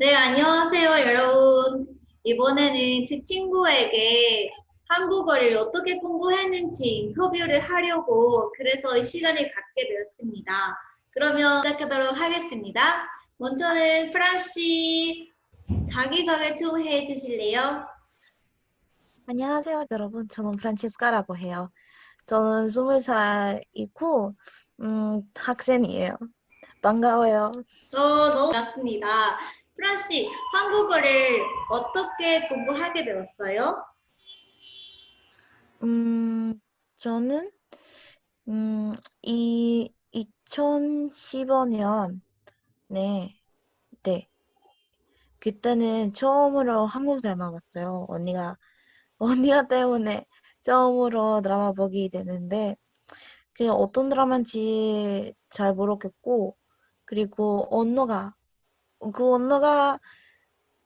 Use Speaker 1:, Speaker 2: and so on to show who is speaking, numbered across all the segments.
Speaker 1: 네, 안녕하세요, 여러분. 이번에는 제 친구에게 한국어를 어떻게 공부했는지 인터뷰를 하려고 그래서 이 시간을 갖게 되었습니다. 그러면 시작하도록 하겠습니다. 먼저는 프란씨 자기소개 좀 해주실래요?
Speaker 2: 안녕하세요, 여러분. 저는 프란치스카라고 해요. 저는 20살이고, 음, 학생이에요. 반가워요.
Speaker 1: 어, 너무 반갑습니다. 프란 씨, 한국어를 어떻게 공부하게 되었어요?
Speaker 2: 음, 저는, 음, 이, 2015년, 네, 네. 그때는 처음으로 한국 드라마 봤어요. 언니가, 언니가 때문에 처음으로 드라마 보게 되는데, 그냥 어떤 드라마인지 잘 모르겠고, 그리고 언어가, 그 언어가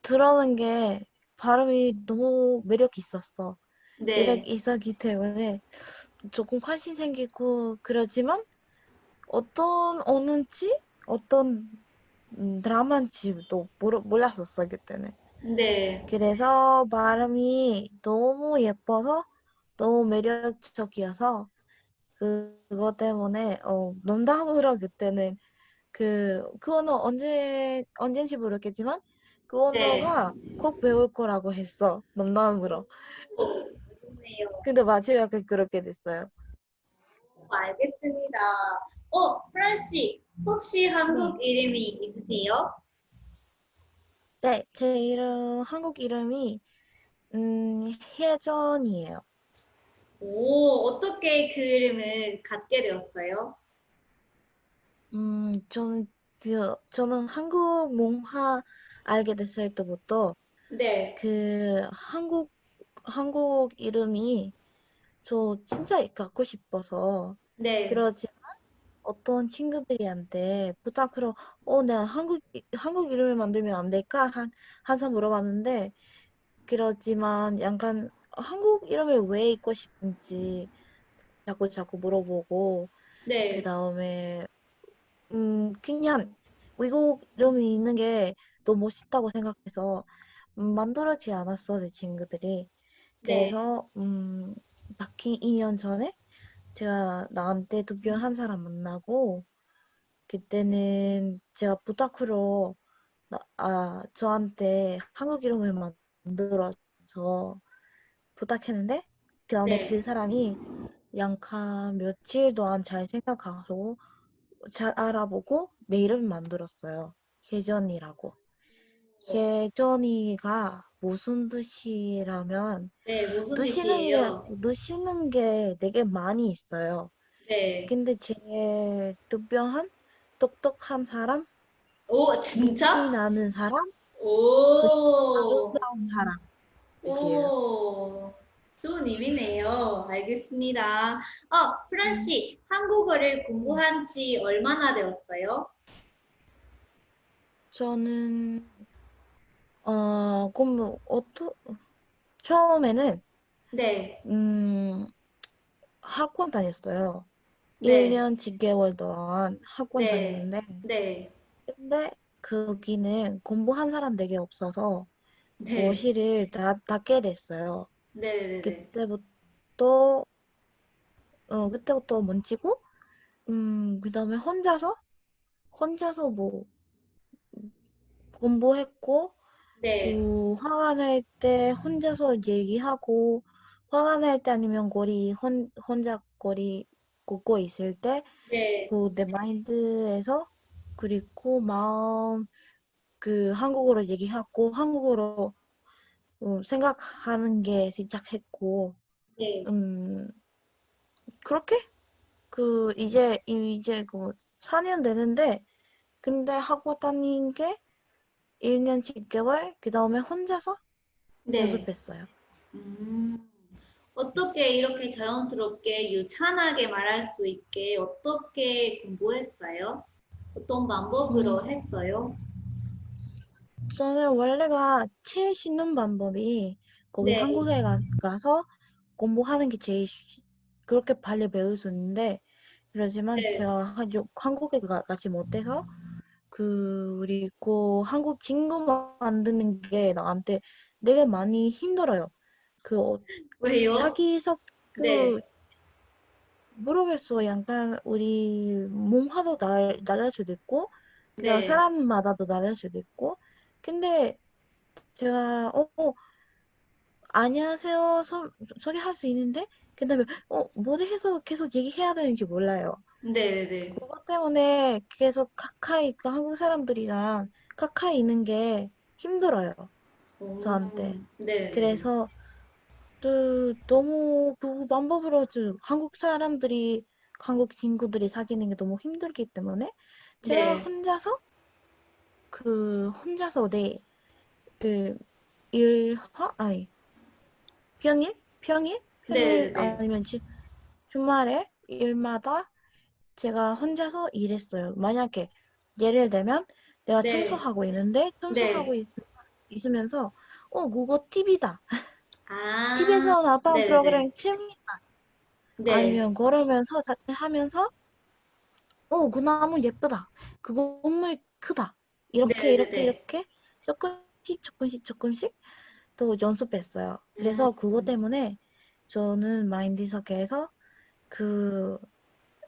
Speaker 2: 들어오는 게 발음이 너무 매력 있었어. 매력
Speaker 1: 네,
Speaker 2: 있었기 때문에 조금 관심 생기고 그러지만 어떤 언어인지 어떤 음, 드라마인지도 모르, 몰랐었어 그때는.
Speaker 1: 네,
Speaker 2: 그래서 발음이 너무 예뻐서 너무 매력적이어서 그- 그것 때문에 어, 농담으로 그때는 그, 그 언어 언제, 언젠지 모르겠지만 그
Speaker 1: 네.
Speaker 2: 언어가 꼭 배울 거라고 했어. 농담으로.
Speaker 1: 좋네요.
Speaker 2: 근데 마지막에 그렇게 됐어요.
Speaker 1: 알겠습니다. 어, 프란씨, 혹시 한국 이름이 있으세요?
Speaker 2: 네, 제 이름, 한국 이름이, 음, 혜전이에요.
Speaker 1: 오, 어떻게 그 이름을 갖게 되었어요?
Speaker 2: 음, 저는, 그, 저는 한국 문화 알게 됐을 때부터
Speaker 1: 네,
Speaker 2: 그 한국, 한국 이름이 저 진짜 갖고 싶어서
Speaker 1: 네,
Speaker 2: 그러지만 어떤 친구들이한테 부탁으로 어, 내가 한국, 한국 이름을 만들면 안 될까? 한, 항상 물어봤는데 그렇지만 약간 한국 이름을 왜 있고 싶은지? 자꾸 자꾸 물어보고 그
Speaker 1: 네,
Speaker 2: 다음에 음 그냥 외국 이름이 있는 게 너무 멋있다고 생각해서 음, 만들어지지 않았어 내 친구들이
Speaker 1: 네,
Speaker 2: 그래서 음 바뀌 2년 전에 제가 나한테 투표한 사람 만나고 그때는 제가 부탁으로 나- 아 저한테 한국 이름을 만들어줘 부탁했는데 그다음에
Speaker 1: 네.
Speaker 2: 그 사람이 약간 며칠 동안 잘 생각하고 잘 알아보고 내 이름 만들었어요. 혜전이라고. 혜전이가 무슨 뜻이라면
Speaker 1: 네, 무슨
Speaker 2: 누시는 게
Speaker 1: 뜻이에요?
Speaker 2: 누시는 게 되게 많이 있어요.
Speaker 1: 네.
Speaker 2: 근데 제일 특별한 똑똑한 사람,
Speaker 1: 오, 진짜?
Speaker 2: 나는 사람,
Speaker 1: 오,
Speaker 2: 아름다운 사람 뜻이에요.
Speaker 1: 오, 의미네요. 알겠습니다. 어,
Speaker 2: 음,
Speaker 1: 프란 씨, 한국어를
Speaker 2: 네.
Speaker 1: 공부한 지 얼마나 되었어요?
Speaker 2: 저는 어 공부 어떠 처음에는
Speaker 1: 네,
Speaker 2: 음 학원 다녔어요.
Speaker 1: 네,
Speaker 2: 1년 7개월 동안 학원
Speaker 1: 네,
Speaker 2: 다녔는데
Speaker 1: 네,
Speaker 2: 근데 거기는 공부한 사람 되게 없어서
Speaker 1: 네,
Speaker 2: 거실을 다 닫게 됐어요.
Speaker 1: 네, 네, 네.
Speaker 2: 그때부터 어 그때부터 멈추고 음 그다음에 혼자서 혼자서 뭐 공부했고
Speaker 1: 네,
Speaker 2: 그 화가 날 때 혼자서 얘기하고 화가 날 때 아니면 거리 혼 혼자 거리 걷고 있을 때
Speaker 1: 네,
Speaker 2: 그 내 마인드에서 그리고 마음 그 한국어로 얘기하고 한국어로 어, 생각하는 게 시작했고
Speaker 1: 네.
Speaker 2: 음 그렇게 그 이제 이제 그 4년 되는데 근데 학원 다닌 게 1년 7개월 그 다음에 혼자서
Speaker 1: 네.
Speaker 2: 연습했어요.
Speaker 1: 음, 어떻게 이렇게 자연스럽게 유창하게 말할 수 있게 어떻게 공부했어요? 어떤
Speaker 2: 음
Speaker 1: 방법으로 했어요?
Speaker 2: 저는 원래가 제일 쉬는 방법이 거기
Speaker 1: 네,
Speaker 2: 한국에 가, 가서 공부하는 게 제일 쉬- 그렇게 빨리 배울 수 있는데 그러지만
Speaker 1: 네,
Speaker 2: 제가 한- 요- 한국에 가, 가지 못해서 그 그리고 한국 친구 만드는 게 나한테 되게 많이 힘들어요. 그 어-
Speaker 1: 왜요?
Speaker 2: 자기 석, 그,
Speaker 1: 네.
Speaker 2: 모르겠어. 약간 우리 문화도 날, 다를 수도 있고, 그냥
Speaker 1: 네.
Speaker 2: 사람마다도 다를 수도 있고. 근데 제가, 어, 어, 안녕하세요. 소, 소개할 수 있는데, 그 다음에, 어, 뭐 해서 계속 얘기해야 되는지 몰라요.
Speaker 1: 네네네.
Speaker 2: 그것 때문에 계속 가까이, 그 한국 사람들이랑 가까이 있는 게 힘들어요. 저한테.
Speaker 1: 네.
Speaker 2: 그래서 또 너무 그 방법으로 좀 한국 사람들이 한국 친구들이 사귀는 게 너무 힘들기 때문에 제가
Speaker 1: 네.
Speaker 2: 혼자서 그 혼자서 내그 일화 아니 평일 평일
Speaker 1: 네,
Speaker 2: 평일
Speaker 1: 네.
Speaker 2: 아니면 주, 주말에 일마다 제가 혼자서 일했어요. 만약에 예를 들면 내가
Speaker 1: 네.
Speaker 2: 청소하고 있는데 청소하고 있, 있으면서 어 그거 TV다.
Speaker 1: 아.
Speaker 2: TV에서 나왔던
Speaker 1: 네네네.
Speaker 2: 프로그램 재밌다.
Speaker 1: 네.
Speaker 2: 아니면 걸으면서 자체 하면서 어, 그 나무 예쁘다. 그 건물 크다. 이렇게
Speaker 1: 네네네.
Speaker 2: 이렇게 이렇게 조금씩 조금씩 조금씩 또 연습했어요. 그래서
Speaker 1: 음.
Speaker 2: 그것 때문에 저는 마인드석에서 그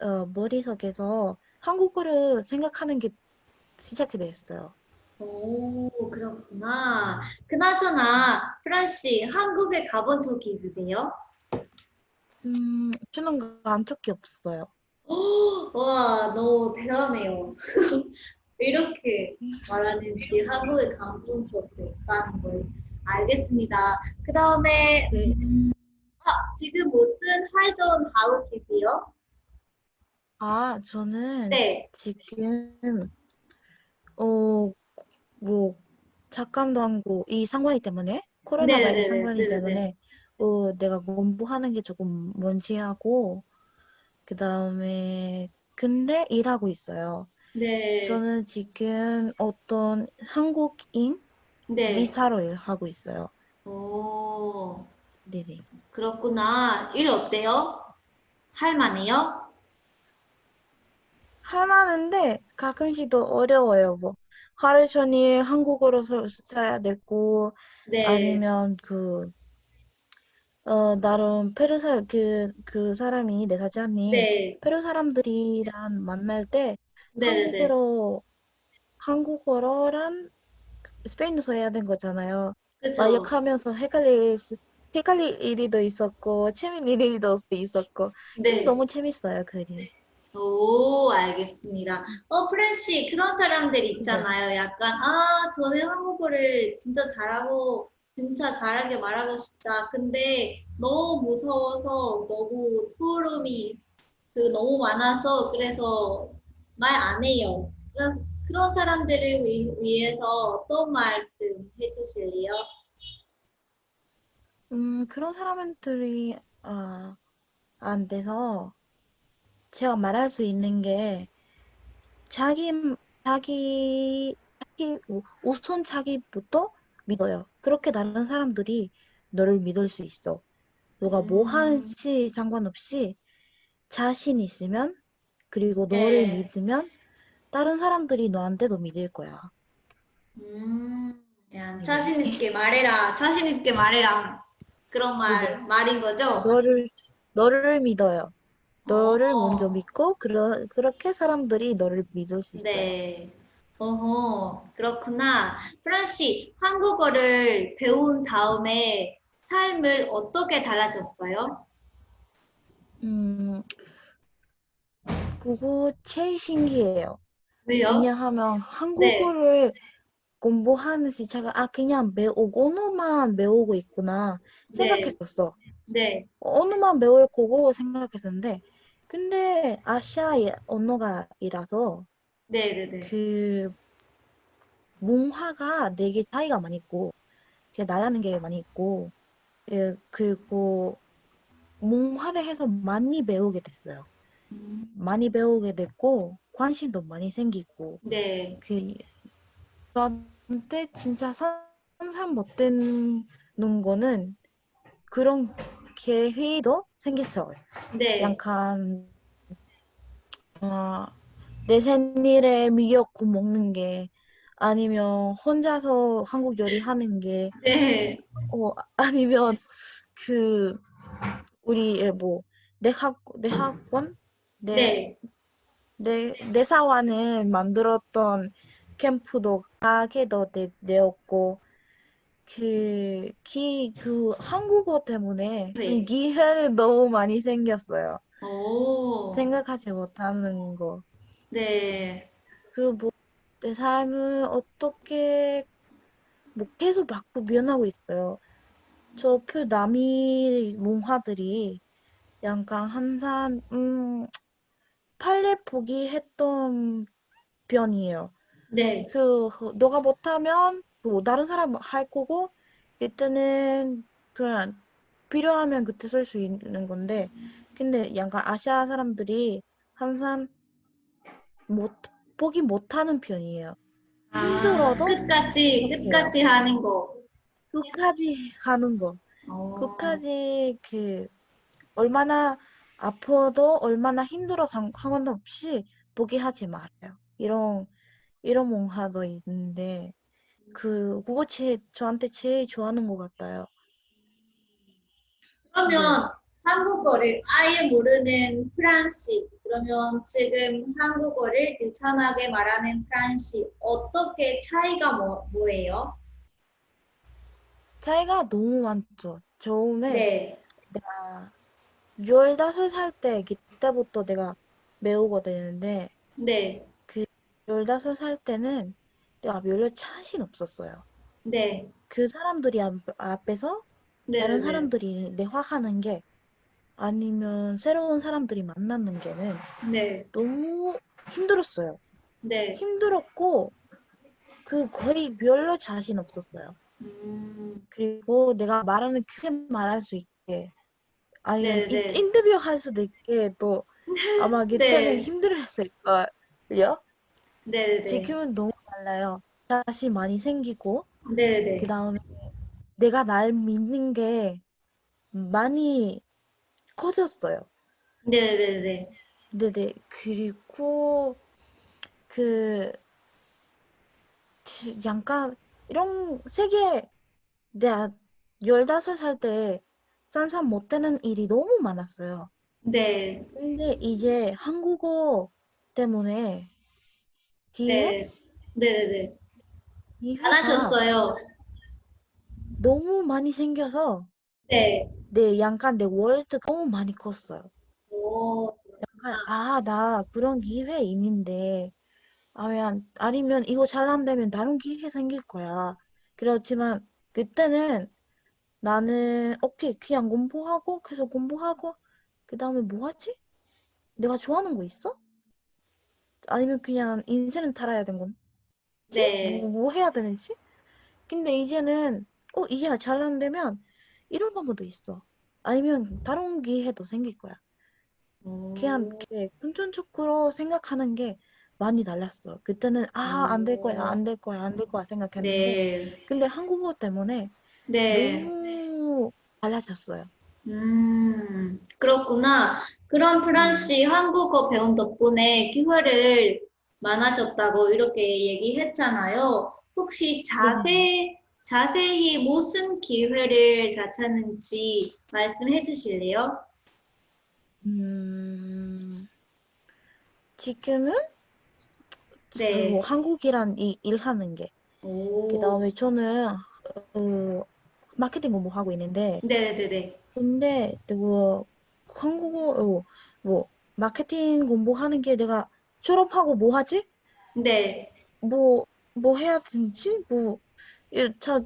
Speaker 2: 어, 머릿속에서 한국어를 생각하는 게 시작이 됐어요.
Speaker 1: 오, 그렇구나. 그나저나, 프란씨, 한국에 가본 적이 있으세요?
Speaker 2: 음, 저는 간 적이 없어요.
Speaker 1: 와, 너무 대단해요. 이렇게 말하는지 한국에 가본 적도 있다는 걸 알겠습니다. 그 다음에,
Speaker 2: 네.
Speaker 1: 아, 지금 무슨 활동 하고 계세요?
Speaker 2: 아, 저는
Speaker 1: 네,
Speaker 2: 지금 어, 뭐 작감도 하고 이 상관이 때문에 코로나
Speaker 1: 네네네,
Speaker 2: 바이러스 상관이
Speaker 1: 네네네.
Speaker 2: 때문에 어, 내가 공부하는 게 조금 먼지하고 그 다음에 근데 일하고 있어요.
Speaker 1: 네,
Speaker 2: 저는 지금 어떤 한국인
Speaker 1: 네.
Speaker 2: 미사로 일하고 있어요.
Speaker 1: 오,
Speaker 2: 네네.
Speaker 1: 그렇구나. 일 어때요? 할만해요?
Speaker 2: 할 만한데 가끔씩 또 어려워요. 뭐 하루 종일 한국어로 써- 써야 되고
Speaker 1: 네,
Speaker 2: 아니면 그, 어, 나름 페루 사, 그, 그 사람이, 내 사장님,
Speaker 1: 네,
Speaker 2: 페루 사람들이랑 만날 때
Speaker 1: 네네네.
Speaker 2: 한국어로, 한국어로랑 스페인어서 해야 되는 거잖아요.
Speaker 1: 그쵸.
Speaker 2: 마역하면서 헷갈릴, 수- 헷갈릴 일이도 있었고, 재밌는 일도 있었고,
Speaker 1: 네.
Speaker 2: 너무 재밌어요, 그림.
Speaker 1: 오, 알겠습니다. 어, 프렌씨, 그런 사람들 있잖아요. 약간, 아, 저는 한국어를 진짜 잘하고, 진짜 잘하게 말하고 싶다. 근데 너무 무서워서, 너무 소름이 그 너무 많아서, 그래서 말 안 해요. 그래서 그런 사람들을 위, 위해서 어떤 말씀 해주실래요?
Speaker 2: 음, 그런 사람들이, 아, 안 돼서, 제가 말할 수 있는 게, 자기, 자기, 자기, 우- 우선 자기부터 믿어요. 그렇게 다른 사람들이 너를 믿을 수 있어. 너가 뭐
Speaker 1: 음.
Speaker 2: 하는지 상관없이 자신 있으면, 그리고
Speaker 1: 네.
Speaker 2: 너를 믿으면, 다른 사람들이 너한테도 믿을 거야.
Speaker 1: 음, 그냥
Speaker 2: 네.
Speaker 1: 자신 있게 말해라. 자신 있게 말해라. 그런 말,
Speaker 2: 네네.
Speaker 1: 말인 거죠?
Speaker 2: 너를, 너를 믿어요. 너를
Speaker 1: 어.
Speaker 2: 먼저 믿고, 그러, 그렇게 사람들이 너를 믿을 수 있어요.
Speaker 1: 네. 어허, 그렇구나. 프란씨, 한국어를 배운 다음에 삶을 어떻게 달라졌어요?
Speaker 2: 음, 그거 제일 신기해요.
Speaker 1: 왜요?
Speaker 2: 왜냐하면 한국어를 공부하는 시차가 아 그냥 배우고 언어만 배우고 있구나
Speaker 1: 네.
Speaker 2: 생각했었어.
Speaker 1: 네,
Speaker 2: 언어만 배울 거고 생각했었는데 근데 아시아 언어가 이라서
Speaker 1: 네, 네, 네.
Speaker 2: 그 문화가 되게 차이가 많이 있고 그 나라는 게 많이 있고 예, 그리고 문화에 대해서 많이 배우게 됐어요.
Speaker 1: 음,
Speaker 2: 많이 배우게 됐고 관심도 많이 생기고
Speaker 1: 네.
Speaker 2: 그 저한테 진짜 상상 못되는 거는 그런 계획도 생겼어요.
Speaker 1: 네.
Speaker 2: 약간 어, 내 생일에 미역국 먹는 게 아니면 혼자서 한국 요리 하는 게
Speaker 1: 네.
Speaker 2: 어, 아니면 그 우리 뭐 내 학 내 학원 내
Speaker 1: 네.
Speaker 2: 내, 내 사와는 만들었던 캠프도 가게도 내, 내었고 그, 기, 그 한국어 때문에 좀
Speaker 1: 네.
Speaker 2: 기회는 너무 많이 생겼어요.
Speaker 1: 오.
Speaker 2: 생각하지 못하는 거.
Speaker 1: 네.
Speaker 2: 그 뭐, 내 삶을 어떻게 뭐 계속 바꾸 변하고 있어요. 저 표 남이 문화들이 약간 항상 음 빨리 포기했던 편이에요.
Speaker 1: 네.
Speaker 2: 그그 너가 못하면 뭐 다른 사람 할 거고 이때는 그냥 필요하면 그때 쓸 수 있는 건데 근데 약간 아시아 사람들이 항상 못 포기 못하는 편이에요.
Speaker 1: 아,
Speaker 2: 힘들어도
Speaker 1: 끝까지. 끝까지 하는 거.
Speaker 2: 끝까지 가는 거.
Speaker 1: 어.
Speaker 2: 끝까지 그 얼마나 아파도 얼마나 힘들어 상- 상관없이 포기하지 말아요. 이런 이런 문화도 있는데 그 그거 제 저한테 제일 좋아하는 것 같아요.
Speaker 1: 그러면 한국어를 아예 모르는 프랑시, 그러면 지금 한국어를 유창하게 말하는 프랑시, 어떻게 차이가 뭐, 뭐예요?
Speaker 2: 차이가 너무 많죠. 처음에
Speaker 1: 네.
Speaker 2: 내가 15살 때 그때부터 내가 배우고 되는데
Speaker 1: 네.
Speaker 2: 15살 때는 내가 별로 자신 없었어요.
Speaker 1: 네.
Speaker 2: 그 사람들이 앞, 앞에서
Speaker 1: 네.
Speaker 2: 다른
Speaker 1: 네.
Speaker 2: 사람들이 대화하는 게 아니면 새로운 사람들이 만나는 게는
Speaker 1: 네.
Speaker 2: 너무 힘들었어요.
Speaker 1: 네.
Speaker 2: 힘들었고 그 거의 별로 자신 없었어요.
Speaker 1: 음,
Speaker 2: 그리고 내가 말하는 크게 말할 수 있게 인-
Speaker 1: 네.
Speaker 2: 인터뷰 할 수도 있게 또 아마
Speaker 1: 네.
Speaker 2: 힘들었을 거예요.
Speaker 1: 네. 네.
Speaker 2: 지금은 너무 달라요. 자신 많이 생기고
Speaker 1: 네. 네.
Speaker 2: 그 다음에 내가 날 믿는 게 많이 커졌어요.
Speaker 1: 네. 네. 네.
Speaker 2: 네네. 그리고 그 지- 약간 이런 세계 내가 15살 때 상상 못하는 일이 너무 많았어요.
Speaker 1: 네.
Speaker 2: 근데 이제 한국어 때문에 기회?
Speaker 1: 네. 네. 네.
Speaker 2: 기회가
Speaker 1: 많아졌어요.
Speaker 2: 너무 많이 생겨서
Speaker 1: 네.
Speaker 2: 내 약간 내 월드가 너무 많이 컸어요.
Speaker 1: 오,
Speaker 2: 약간 아, 나 그런 기회 있는데 아니면 아니면 이거 잘 안 되면 다른 기회 생길 거야. 그렇지만 그때는 나는 오케이 그냥 공부하고 계속 공부하고 그 다음에 뭐 하지? 내가 좋아하는 거 있어? 아니면 그냥 인생은 살아야 되는 건?
Speaker 1: 네.
Speaker 2: 뭐, 뭐 해야 되는지? 근데 이제는 어 이게 잘안 되면 이런 방법도 있어. 아니면 다른 기회도 생길 거야. 그냥 이렇게 긍정적으로 생각하는 게 많이 달랐어. 그때는 아, 안 될 거야, 안 될 거야, 안 될 거야 생각했는데
Speaker 1: 네.
Speaker 2: 근데 한국어 때문에
Speaker 1: 네.
Speaker 2: 너무 달라졌어요.
Speaker 1: 음, 그렇구나. 그런 프랑스 한국어 배운 덕분에 기회를 많아졌다고 이렇게 얘기했잖아요. 혹시 자세, 자세히 무슨 기회를 찾았는지 말씀해 주실래요?
Speaker 2: 음, 지금은
Speaker 1: 네.
Speaker 2: 그 한국이란 이 일하는 게
Speaker 1: 오.
Speaker 2: 그다음에 저는 어, 마케팅 공부하고 있는데
Speaker 1: 네네네.
Speaker 2: 근데 내가 한국어 어, 뭐 마케팅 공부하는 게 내가 졸업하고 뭐 하지?
Speaker 1: 네.
Speaker 2: 뭐 뭐 해야 되지? 뭐 자,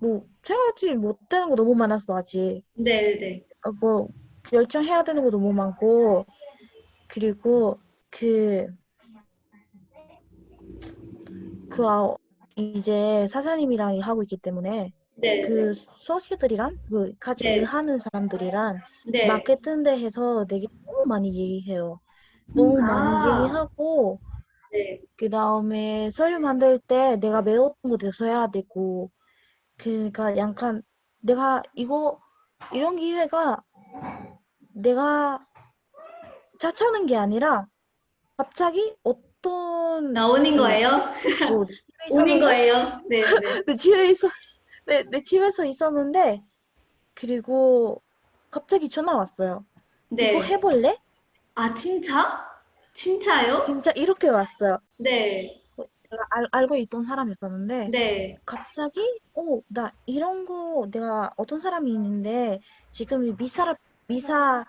Speaker 2: 뭐 생각지 못되는 거 너무 많았어 아직.
Speaker 1: 네네네.
Speaker 2: 어, 뭐 결정해야 되는 거 너무 많고 그리고 그 그 아, 이제 사장님이랑 하고 있기 때문에
Speaker 1: 네.
Speaker 2: 그 소시들이랑 그 같이
Speaker 1: 네.
Speaker 2: 일하는 사람들이랑
Speaker 1: 네.
Speaker 2: 마케팅 대해서 되게 너무 많이 얘기해요. 너무
Speaker 1: 진짜?
Speaker 2: 많이 얘기하고
Speaker 1: 네.
Speaker 2: 그 다음에 서류 만들 때 내가 배웠던 것도 써야 되고 그러니까 약간 내가 이거 이런 기회가 내가 자처하는 게 아니라 갑자기 어떤
Speaker 1: 나오는 거예요?
Speaker 2: 뭐,
Speaker 1: 오는 거예요? 네, 네.
Speaker 2: 내 집에 있 어 내, 내 집에서 있었는데 그리고 갑자기 전화 왔어요. 이거
Speaker 1: 네.
Speaker 2: 해볼래?
Speaker 1: 아, 진짜? 진짜요?
Speaker 2: 진짜 이렇게 왔어요.
Speaker 1: 네,
Speaker 2: 알, 알고 있던 사람이었었는데
Speaker 1: 네,
Speaker 2: 갑자기 어, 나 이런 거 내가 어떤 사람이 있는데 지금 미사 미사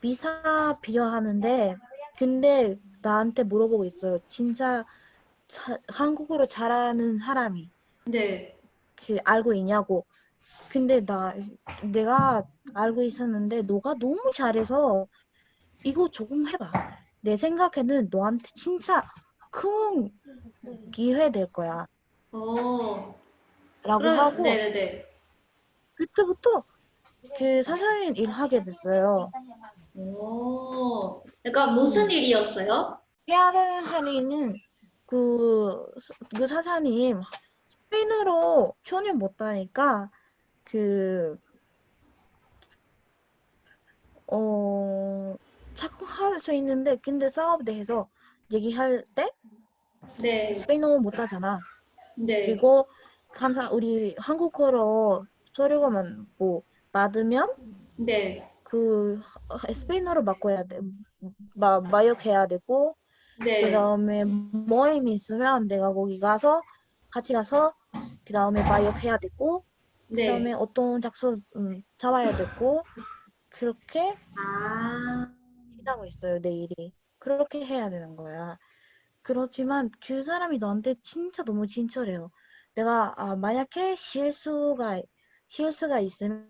Speaker 2: 미사 필요하는데 근데 나한테 물어보고 있어요. 진짜 자- 한국어로 잘하는 사람이
Speaker 1: 네.
Speaker 2: 그 알고 있냐고. 근데 나 내가 알고 있었는데 너가 너무 잘해서 이거 조금 해봐. 내 생각에는 너한테 진짜 큰 기회 될 거야.
Speaker 1: 어,
Speaker 2: 라고
Speaker 1: 그럼,
Speaker 2: 하고
Speaker 1: 네, 네, 네.
Speaker 2: 그때부터 그 사장님 일하게 됐어요.
Speaker 1: 오, 약간 무슨 일이었어요?
Speaker 2: 해야 되는 할인은 그, 스- 그 사장님 스페인어로 전혀 못하니까 그, 어, 자꾸 할수 있는데 근데 사업에 대해서 얘기할 때
Speaker 1: 네,
Speaker 2: 스페인어 못 하잖아.
Speaker 1: 네,
Speaker 2: 그리고 항상 우리 한국어로 서류가만 뭐 받으면
Speaker 1: 네,
Speaker 2: 그 스페인어로 바꿔야 돼. 마, 마역해야 되고
Speaker 1: 네,
Speaker 2: 그다음에 모임 있으면 내가 거기 가서 같이 가서 그 다음에 마역해야 되고
Speaker 1: 네.
Speaker 2: 그다음에 어떤 장소 음, 잡아야 되고 그렇게
Speaker 1: 아,
Speaker 2: 지나고 있어요 내일이 그렇게 해야 되는 거야 그렇지만 그 사람이 너한테 진짜 너무 친절해요 내가 아, 만약에 실수가 실수가 있으면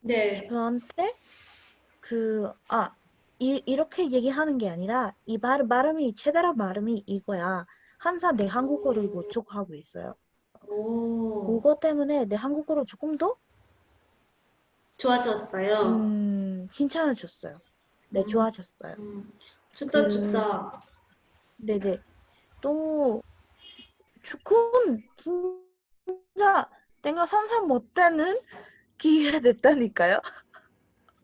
Speaker 1: 네,
Speaker 2: 저한테 그, 아, 이, 이렇게 얘기하는 게 아니라 이 말, 발음이, 제대로 발음이 이거야. 항상 내 한국어를 구축하고 있어요.
Speaker 1: 오,
Speaker 2: 그거 때문에 내 한국어를 조금 더,
Speaker 1: 좋아졌어요.
Speaker 2: 음, 괜찮아졌어요. 네,
Speaker 1: 음.
Speaker 2: 좋아졌어요.
Speaker 1: 음, 좋다,
Speaker 2: 그-
Speaker 1: 좋다.
Speaker 2: 네네. 또, 조금, 진짜, 내가 상상 못하는 기회가 됐다니까요.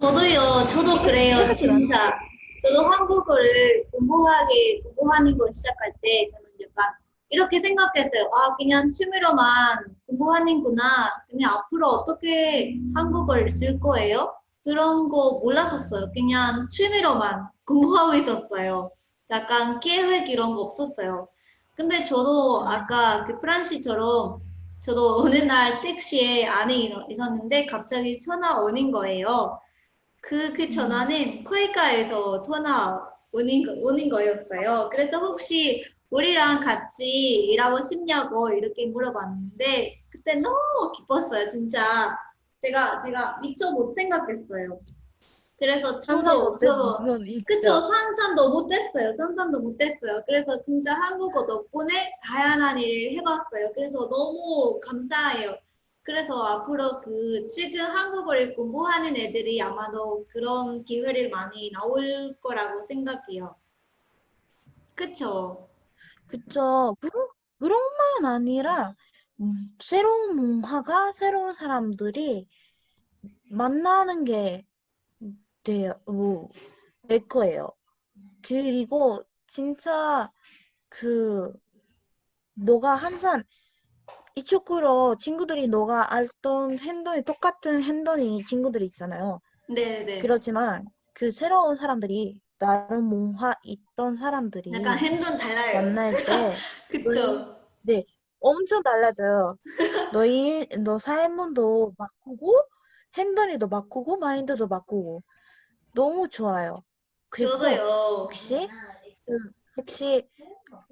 Speaker 1: 저도요, 저도 그래요, 진짜. 저도 한국어를 공부하기, 공부하는 거 시작할 때 저는 약간 이렇게 생각했어요. 아, 그냥 취미로만 공부하는구나. 그냥 앞으로 어떻게 한국어를 쓸 거예요? 그런 거 몰랐었어요. 그냥 취미로만 공부하고 있었어요. 약간 계획 이런 거 없었어요. 근데 저도 아까 그 프란시처럼 저도 어느 날 택시에 안에 있- 있었는데 갑자기 전화 오는 거예요. 그, 그 전화는 코이카에서 전화 오는, 거- 오는 거였어요. 그래서 혹시 우리랑 같이 일하고 싶냐고 이렇게 물어봤는데 그때 너무 기뻤어요. 진짜 제가 제가 미처 못 생각했어요. 그래서 저도 저도 그쵸 상상도 못했어요. 상상도 못했어요. 그래서 진짜 한국어 덕분에 다양한 일을 해봤어요. 그래서 너무 감사해요. 그래서 앞으로 그 지금 한국어를 공부하는 애들이 아마도 그런 기회를 많이 나올 거라고 생각해요. 그쵸?
Speaker 2: 그쵸. 그런, 그런만 아니라, 음, 새로운 문화가, 새로운 사람들이 만나는 게 돼요. 뭐, 될 거예요. 그리고 진짜 그, 너가 항상 이쪽으로 친구들이 너가 알던 행동이 똑같은 행동이 친구들이 있잖아요.
Speaker 1: 네네.
Speaker 2: 그렇지만 그 새로운 사람들이 다른 문화 있던 사람들이
Speaker 1: 약간 행동 달라요.
Speaker 2: 만날 때
Speaker 1: 그쵸?
Speaker 2: 엄청 달라져요. 너희 너 삶도 바꾸고 행동도 바꾸고 마인드도 바꾸고 너무 좋아요. 그리고
Speaker 1: 저도요.
Speaker 2: 혹시 그 혹시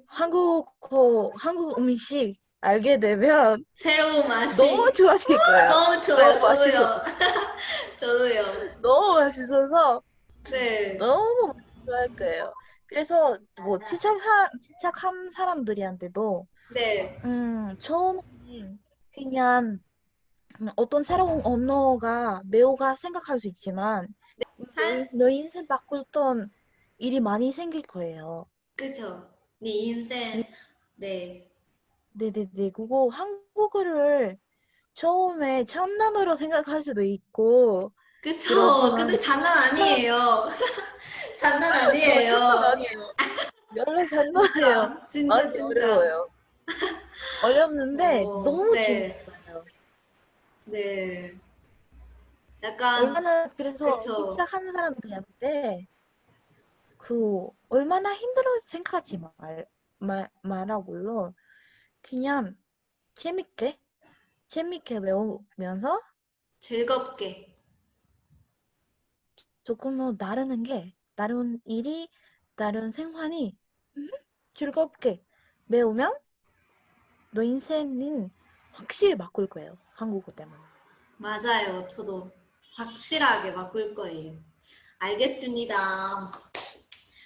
Speaker 2: 한국어 한국 음식 알게 되면
Speaker 1: 새로운 맛이
Speaker 2: 너무 좋아질 거예요.
Speaker 1: 너무 좋아요.
Speaker 2: 너무
Speaker 1: 저도요. 저도요.
Speaker 2: 너무 맛있어서
Speaker 1: 네.
Speaker 2: 너무 좋아할 거예요. 그래서 뭐 시작한 시작한 사람들이한테도
Speaker 1: 네.
Speaker 2: 음, 처음에는 그냥 음, 어떤 새로운 언어가 매우가 생각할 수 있지만
Speaker 1: 살-
Speaker 2: 너, 너 인생 바꿀 던 일이 많이 생길 거예요.
Speaker 1: 그쵸? 네 인생. 네.
Speaker 2: 네네네. 그거 한국어를 처음에 장난으로 생각할 수도 있고
Speaker 1: 그쵸? 근데 장난 아니에요. 장난 아니에요.
Speaker 2: 장난 아니에요. 잘 나세요.
Speaker 1: 진짜
Speaker 2: 많이
Speaker 1: 진짜.
Speaker 2: 어려워요. 어렵는데
Speaker 1: 어,
Speaker 2: 너무
Speaker 1: 네.
Speaker 2: 재밌어요.
Speaker 1: 네. 약간
Speaker 2: 얼마나 그래서
Speaker 1: 그쵸.
Speaker 2: 시작하는 사람들한테 그 얼마나 힘들어 생각하지 말, 말 말하고요. 그냥 재밌게 재밌게 배우면서
Speaker 1: 즐겁게.
Speaker 2: 조금 더 나르는 게 다른 일이 다른 생활이 음, 즐겁게 배우면 너 인생은 확실히 바꿀 거예요. 한국어 때문에.
Speaker 1: 맞아요. 저도 확실하게 바꿀 거예요. 알겠습니다.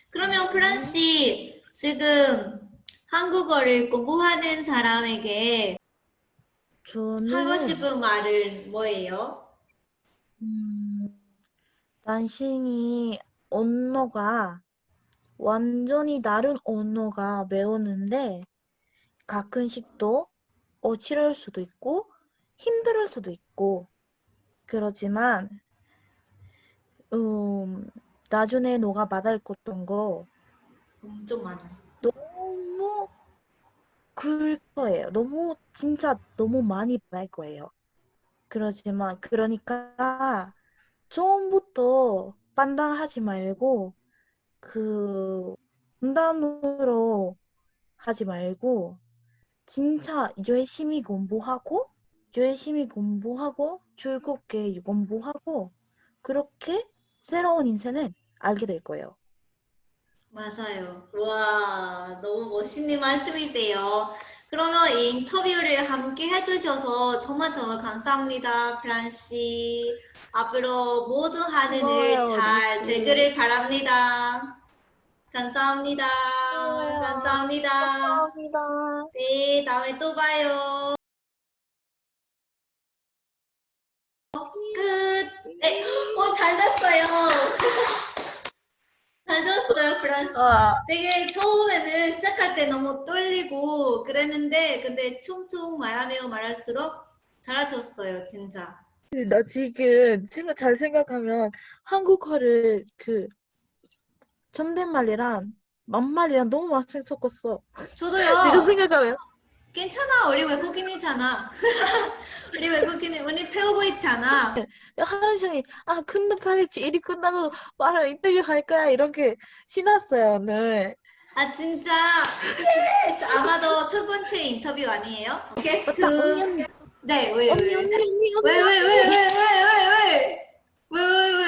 Speaker 1: 그러면 프란 씨, 지금 한국어를 공부하는 사람에게
Speaker 2: 저는
Speaker 1: 하고 싶은 말은 뭐예요?
Speaker 2: 음, 당신이 언어가 완전히 다른 언어가 배우는데 가끔씩 또 어지러울 수도 있고 힘들 수도 있고 그렇지만 음, 나중에 너가 받을 것던 거
Speaker 1: 엄청 많아.
Speaker 2: 너무 클 거예요. 너무 진짜 너무 많이 받을 거예요. 그렇지만 그러니까 처음부터 판단하지 말고 그 판단으로 하지 말고 진짜 열심히 공부하고 열심히 공부하고 즐겁게 공부하고 그렇게 새로운 인생을 알게 될 거예요.
Speaker 1: 맞아요. 와, 너무 멋있는 말씀이세요. 그러면 이 인터뷰를 함께 해주셔서 정말 정말 감사합니다, 프란 씨. 앞으로 모든 일
Speaker 2: 고마워요,
Speaker 1: 잘. 되기를 바랍니다. 감사합니다.
Speaker 2: 고마워요.
Speaker 1: 감사합니다.
Speaker 2: 감사합니다.
Speaker 1: 네, 다음에 또 봐요. 끝. 네, 어, 잘 됐어요. 잘 됐어요, 씨.
Speaker 2: 아,
Speaker 1: 되게 처음에는 시작할 때 너무 떨리고 그랬는데 근데 퉁퉁 말하면 말할수록 잘해줬어요 진짜
Speaker 2: 나 지금 생각 잘 생각하면 한국어를 그 존댓말이랑 만말이랑 너무 많이 섞었어. 지금
Speaker 1: 저도요
Speaker 2: 생각하면
Speaker 1: 괜찮아. 우리 외국인이잖아. 우리 외국인이 우리 배우고 있잖아.
Speaker 2: 하는 시간이 아 근데 빨리 일이 끝나고 말을 인터뷰 할 거야 이렇게 신났어요 오늘.
Speaker 1: 아 진짜. 아마도 첫 번째 인터뷰 아니에요? 게스트. 네왜
Speaker 2: 언니.
Speaker 1: 왜
Speaker 2: 언니 언니
Speaker 1: 왜왜왜왜 왜? 왜왜왜